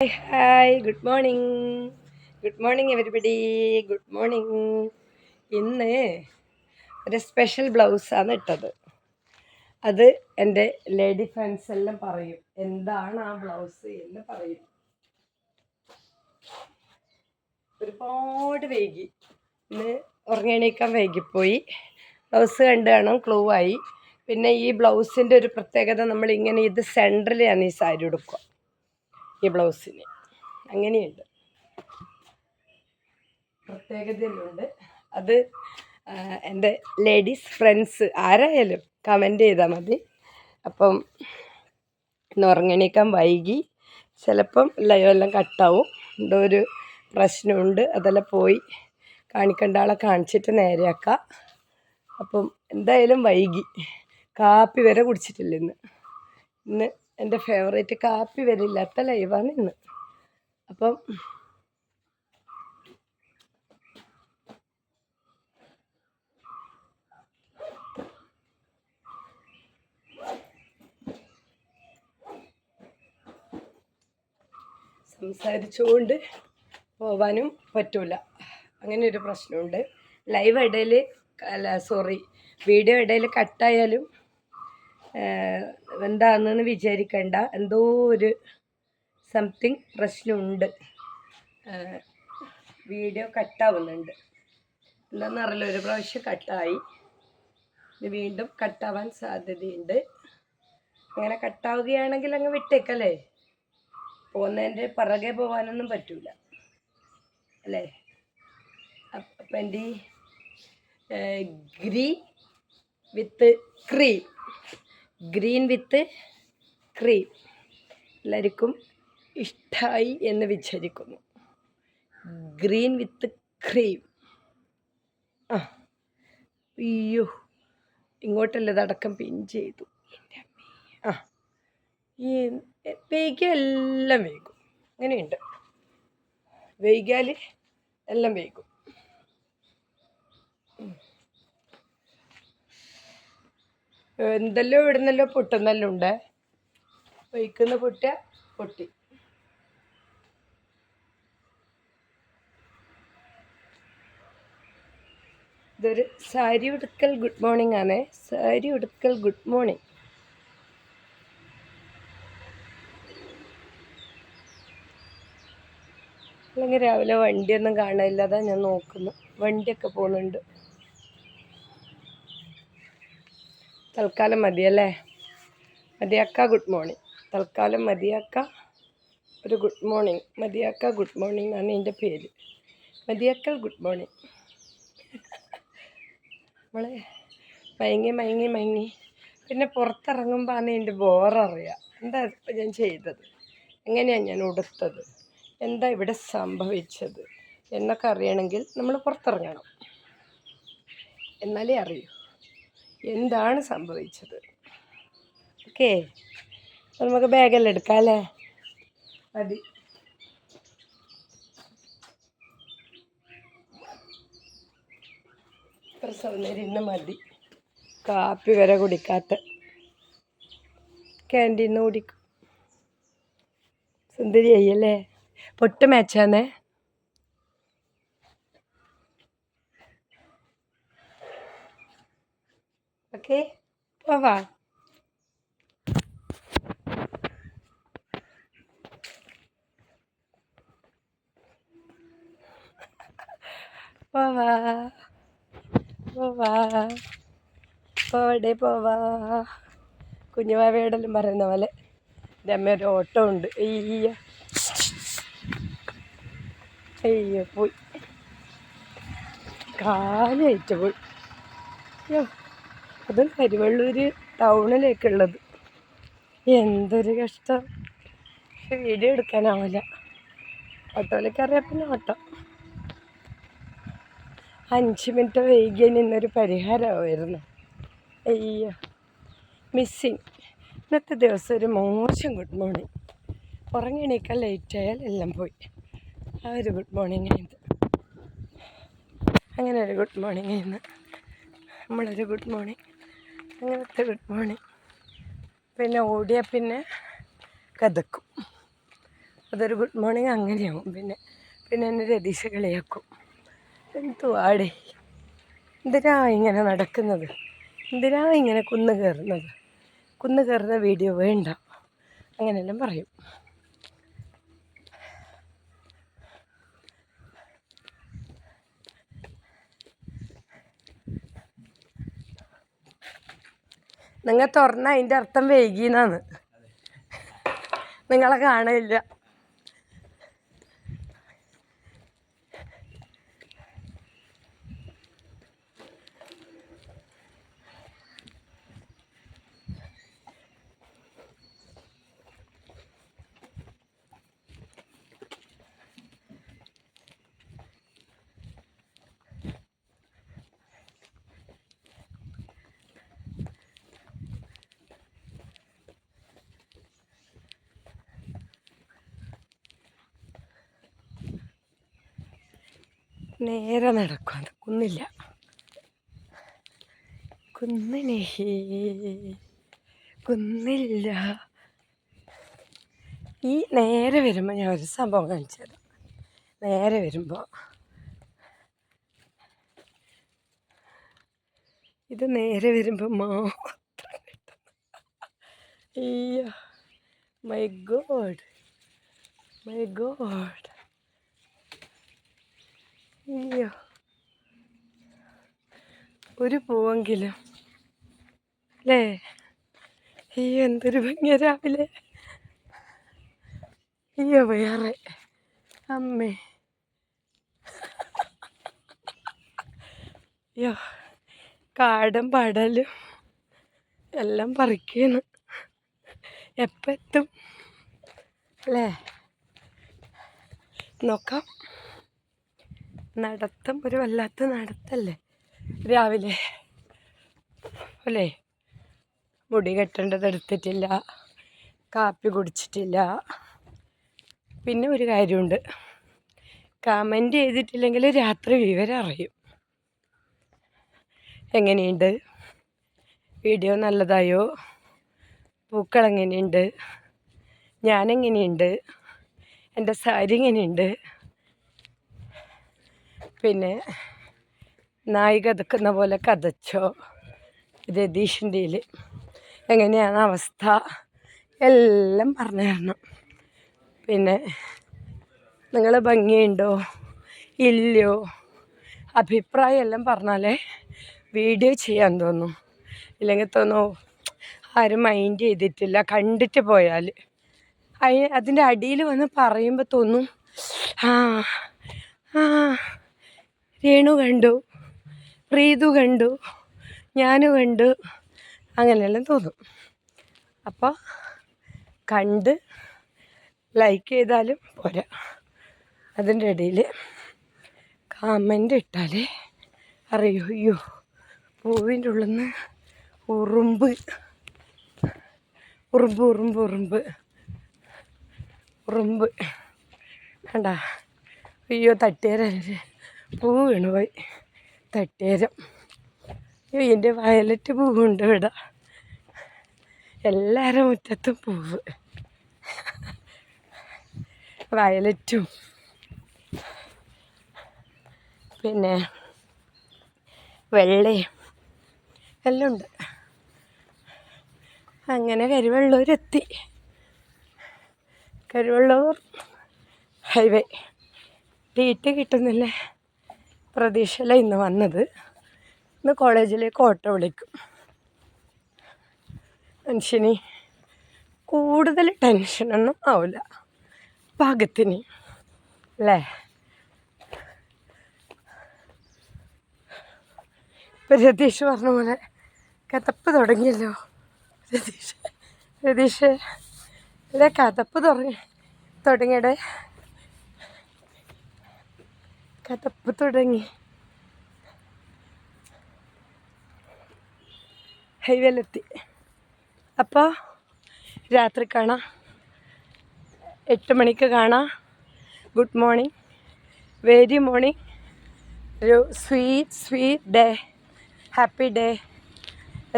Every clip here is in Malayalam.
Hi hi good morning good morning everybody good morning ഇന്ന് ഒരു സ്പെഷ്യൽ ബ്ലൗസാണ് ഇട്ടത്. അത് എന്റെ ലേഡി ഫ്രണ്ട്സ് എല്ലാം പറയും. എന്താണ് ആ ബ്ലൗസ് എന്ന് പറയും. ഒരുപാട് വൈകി. ഇന്ന് ഉറങ്ങണീക്കാൻ വൈകിപ്പോയി. ബ്ലൗസ് കണ്ട് കാണാം ക്ലൂ ആയി. പിന്നെ ഈ ബ്ലൗസിന്റെ ഒരു പ്രത്യേകത നമ്മൾ ഇങ്ങനെ ഇത് സെന്ററിലാണ് ഈ സാരി ഉടുക്കുക ഈ ബ്ലൗസിന്. അങ്ങനെയുണ്ട്. പ്രത്യേകതയുണ്ട്. അത് എന്റെ ലേഡീസ് ഫ്രണ്ട്സ് ആരായാലും കമന്റ് ചെയ്താൽ മതി. അപ്പം ഇന്ന് ഉറങ്ങണീക്കാൻ വൈകി. ചിലപ്പം ലൈവ് എല്ലാം കട്ടാവും. എന്തോ ഒരു പ്രശ്നമുണ്ട്. അതെല്ലാം പോയി കാണിക്കേണ്ട ആളെ കാണിച്ചിട്ട് നേരെയാക്കാം. അപ്പം എന്തായാലും വൈകി. കാപ്പി വരെ കുടിച്ചിട്ടില്ല ഇന്ന്. ഇന്ന് എന്റെ ഫേവറേറ്റ് കാപ്പി വരില്ലാത്ത ലൈവാണ് ഇന്ന് അപ്പം സംസാരിച്ചുകൊണ്ട് പോവാനും പറ്റൂല. അങ്ങനെ ഒരു പ്രശ്നമുണ്ട്. ലൈവ് ഇടയിൽ അല്ല സോറി വീഡിയോ ഇടയിൽ കട്ടായാലും എന്താണെന്ന് വിചാരിക്കണ്ട. എന്തോ ഒരു സംതിങ് പ്രശ്നമുണ്ട്. വീഡിയോ കട്ടാവുന്നുണ്ട് എന്താണെന്നറിയില്ല ഒരു പ്രാവശ്യം കട്ടായി വീണ്ടും കട്ടാവാൻ സാധ്യതയുണ്ട്. അങ്ങനെ കട്ടാവുകയാണെങ്കിൽ അങ്ങ് വിട്ടേക്കല്ലേ? പോകുന്നതിന്റെ പിറകെ പോകാനൊന്നും പറ്റൂല. അല്ലേ? അപ്പം എന്റെ green with cream. Green with cream. എല്ലാവർക്കും ഇഷ്ടമായി എന്ന് വിചാരിക്കുന്നു. Green with cream. ആ. അയ്യോ. ഇങ്ങോട്ടല്ല അതടക്കം പിൻ ചെയ്തു. ആ. ഈ വേഗം എല്ലാം വേഗം അങ്ങനെയുണ്ട് വൈകിയാൽ എല്ലാം വേഗം എന്തെല്ലോ ഇവിടുന്നല്ലോ പൊട്ടുന്നല്ലോ ഉണ്ട്. വയ്ക്കുന്ന പൊട്ട പൊട്ടി. ഇതൊരു സാരി ഉടുക്കൽ ഗുഡ് മോർണിംഗ് ആണ്. സാരി ഉടുക്കൽ ഗുഡ് മോർണിംഗ്. അല്ലെങ്കിൽ രാവിലെ വണ്ടിയൊന്നും കാണാനില്ലാതെ ഞാൻ നോക്കുന്നു. വണ്ടിയൊക്കെ പോകുന്നുണ്ട് തൽക്കാലം മതിയല്ലേ? മതിയാക്ക ഗുഡ് മോർണിംഗ്. തൽക്കാലം മതിയാക്ക ഒരു ഗുഡ് മോർണിംഗ്. മതിയാക്ക ഗുഡ് മോർണിംഗ് എന്നാണ് എന്റെ പേര്. മതിയാക്കൽ ഗുഡ് മോർണിംഗ്. നമ്മളെ മയങ്ങി മയങ്ങി മയങ്ങി. പിന്നെ പുറത്തിറങ്ങുമ്പോൾ ആണ് എന്റെ ബോററിയുക. എന്താ ഇപ്പം ഞാൻ ചെയ്തത്? എങ്ങനെയാണ് ഞാൻ ഉടുത്തത്? എന്താ ഇവിടെ സംഭവിച്ചത്? എന്നൊക്കെ അറിയണമെങ്കിൽ നമ്മൾ പുറത്തിറങ്ങണം. എന്നാലേ അറിയൂ. എന്താണ് സംഭവിച്ചത്? ഓക്കേ. നമുക്ക് ബാഗെല്ലാം എടുക്കാം അല്ലേ? മതി. ഇത്ര സൗന്ദര്യം ഇന്ന് മതി. കാപ്പി വരെ കുടിക്കാത്ത. ക്യാന്റീന്ന് കുടിക്കും. സുന്ദരിയായി അല്ലേ? പൊട്ട് മാച്ചാന്നേ ഓക്കെ പോവാ പോവാ പോവാ പോവടെ പോവാ കുഞ്ഞുവാവയോടെല്ലാം പറയുന്ന പോലെ. എന്റെ അമ്മ ഒരു ഓട്ടോ ഉണ്ട്. അയ്യോ. അയ്യോ പോയി. കാലായിട്ട് പോയി. അയ്യോ. അത് കരുവള്ളൂർ ടൗണിലേക്കുള്ളത്. എന്തൊരു കഷ്ടം. വീഡിയോ എടുക്കാനാവില്ല. ഓട്ടോയിലേക്ക് അറിയാം പിന്നെ ഓട്ടോ. അഞ്ച് മിനിറ്റ് വൈകിയ നിന്നൊരു പരിഹാരമായിരുന്നു അയ്യോ. മിസ്സിങ്. ഇന്നത്തെ ദിവസം ഒരു മോശം ഗുഡ് മോർണിംഗ്. ഉറങ്ങണേക്കാൾ ലേറ്റായാൽ എല്ലാം പോയി. ആ ഒരു ഗുഡ് മോർണിംഗ് ആയിരുന്നു അങ്ങനെ ഒരു ഗുഡ് മോർണിംഗ് ആയിരുന്നു. നമ്മളൊരു ഗുഡ് മോർണിംഗ്. അങ്ങനത്തെ ഗുഡ് മോർണിംഗ് പിന്നെ ഓടിയാൽ പിന്നെ കഥക്കും. അതൊരു ഗുഡ് മോർണിംഗ് അങ്ങനെയാവും. പിന്നെ പിന്നെ എന്നെ രതീശ കളിയാക്കും. എന്തുവാടേ? എന്തിനാ ഇങ്ങനെ നടക്കുന്നത്? എന്തിനാ ഇങ്ങനെ കുന്ന് കയറുന്നത്? കുന്ന് കയറുന്ന വീഡിയോ വേണ്ട. അങ്ങനെയെല്ലാം പറയും. നിങ്ങൾ തുറന്ന അതിന്റെ അർത്ഥം വൈകിന്നാണ് നിങ്ങളെ കാണില്ല നേരെ നടക്കും. അത് കുന്നില്ല. കുന്നിനെ കുന്നില്ല. ഈ നേരെ വരുമ്പോൾ ഞാൻ ഒരു സംഭവം കാണിച്ചത് നേരെ വരുമ്പോൾ ഇത് നേരെ വരുമ്പോൾ മാത്രം അയ്യോ. മൈ ഗോഡ് മൈ ഗോഡ് അയ്യോ. ഒരു പൂവെങ്കിലും. അല്ലേ അയ്യോ എന്തൊരു ഭംഗിയ രാവിലെ. അയ്യോ വേറെ. അമ്മേ. അയ്യോ കാടും പടലും എല്ലാം പറിക്കുന്നു. എപ്പം എത്തും അല്ലേ നോക്കാം. നടത്തം ഒരു വല്ലാത്ത നടത്തല്ലേ? രാവിലെ അല്ലേ? മുടി കെട്ടേണ്ടത് എടുത്തിട്ടില്ല കാപ്പി കുടിച്ചിട്ടില്ല. പിന്നെ ഒരു കാര്യമുണ്ട്. കമന്റ് ചെയ്തിട്ടില്ലെങ്കിൽ രാത്രി വിവരം അറിയും. എങ്ങനെയുണ്ട്? വീഡിയോ നല്ലതായോ? പൂക്കൾ എങ്ങനെയുണ്ട്? ഞാനെങ്ങനെയുണ്ട് എന്റെ സാരി എങ്ങനെയുണ്ട്? പിന്നെ നായി കതക്കുന്ന പോലെ കഥച്ചോ രതീഷിന്റെ എങ്ങനെയാണ് അവസ്ഥ? എല്ലാം പറഞ്ഞു തരണം. പിന്നെ നിങ്ങൾ ഭംഗിയുണ്ടോ? ഇല്ലയോ? അഭിപ്രായം എല്ലാം പറഞ്ഞാലേ വീഡിയോ ചെയ്യാൻ തോന്നും. ഇല്ലെങ്കിൽ തോന്നോ ആരും മൈൻഡ് ചെയ്തിട്ടില്ല. കണ്ടിട്ട് പോയാൽ അതിന്റെ അടിയിൽ വന്ന് പറയുമ്പോൾ തോന്നും ആ ആ രേണു കണ്ടു പ്രീതു കണ്ടു ഞാനു കണ്ടു അങ്ങനെയെല്ലാം തോന്നും. അപ്പോൾ കണ്ട് ലൈക്ക് ചെയ്താലും പോരാ. അതിന്റെ ഇടയിൽ കമന്റ് ഇട്ടാലേ അറിയോ അയ്യോ പൂവിന്റെ ഉള്ളിൽ നിന്ന് ഉറുമ്പ് ഉറുമ്പ് ഉറുമ്പ് ഉറുമ്പ് ഉറുമ്പ്. വേണ്ട അയ്യോ തട്ടിയരല്ലേ പൂ വീണുപോയി തട്ടേരം എന്റെ വയലറ്റ് പൂവുണ്ട് ഇവിടെ. എല്ലാവരും മുറ്റത്തും പൂവ്. വയലറ്റും. പിന്നെ വെള്ളയും എല്ലാം ഉണ്ട്. അങ്ങനെ കരുവള്ളൂരെത്തി. കരുവള്ളൂർ ഹൈവേ. ഡീറ്റ് കിട്ടുന്നില്ലേ? പ്രതീക്ഷയില ഇന്ന് വന്നത്. ഇന്ന് കോളേജിലേക്ക് ഓട്ടോ വിളിക്കും. മനുഷ്യന് കൂടുതൽ ടെൻഷനൊന്നും ആവില്ല പാകത്തിന്. അല്ലേ? ഇപ്പം രതീഷ് പറഞ്ഞ പോലെ കഥപ്പ് തുടങ്ങിയല്ലോ. രതീഷ് രതീഷ്. അല്ലേ? കഥപ്പ് തുടങ്ങി തുടങ്ങിയടേ കഥപ്പ് തുടങ്ങി. ഹൈവേലെത്തി അപ്പോൾ രാത്രി കാണാം. എട്ട് മണിക്ക് കാണാം. ഗുഡ് മോർണിംഗ് വെരി മോർണിംഗ് ഒരു sweet sweet day happy day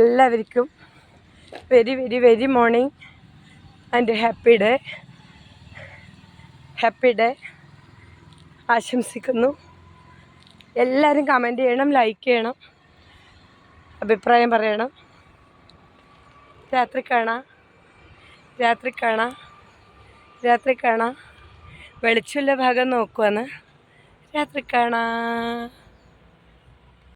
എല്ലാവർക്കും very very very morning and happy day happy day ആശംസിക്കുന്നു. എല്ലാവരും കമന്റ് ചെയ്യണം ലൈക്ക് ചെയ്യണം അഭിപ്രായം പറയണം. രാത്രി കാണാം. രാത്രി കാണാം. രാത്രി കാണാം. വെളിച്ചുള്ള ഭാഗം നോക്കുവാണ്. രാത്രി കാണാം.